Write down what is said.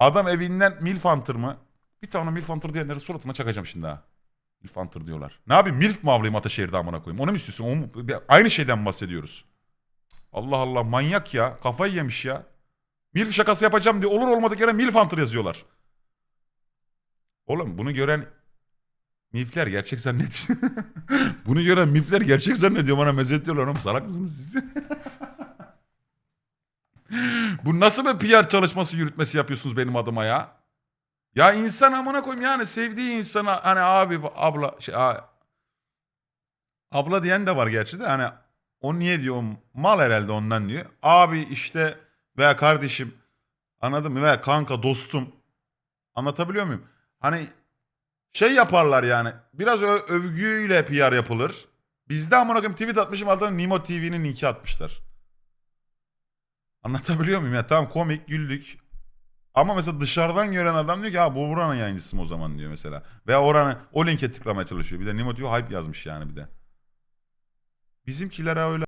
Adam evinden Milf Hunter mı? Bir tane Milf Hunter diyenleri suratına çakacağım şimdi ha. Milf Hunter diyorlar. Ne yapayım Milf mi avlayayım Ataşehir'de amına koyayım? Onu mu istiyorsun? Onu mu? Aynı şeyden bahsediyoruz? Allah Allah manyak ya. Kafayı yemiş ya. Milf şakası yapacağım diye olur olmadık yere Milf Hunter yazıyorlar. Oğlum bunu gören Milfler gerçek zannediyor. bunu gören Milfler gerçek zannediyor. Bana mezet diyorlar oğlum. Salak mısınız siz? Bu nasıl bir PR çalışması yürütmesi yapıyorsunuz benim adıma ya? Ya insan amına koyayım yani sevdiği insana hani abi abla şey a- abla diyen de var gerçi de hani o niye diyor mal herhalde ondan diyor. Abi işte veya kardeşim anladın mı veya kanka dostum anlatabiliyor muyum? Hani şey yaparlar yani biraz övgüyle PR yapılır. Bizde amına koyayım tweet atmışım altına Nimo TV'nin linki atmışlar. Anlatabiliyor muyum ya? Tamam komik güldük. Ama mesela dışarıdan gören adam diyor ki ha bu buranın yayıncısı mı o zaman diyor mesela. Veya oranı o linke tıklamaya çalışıyor. Bir de Nimo diyor hype yazmış yani bir de. Bizimkilere öyle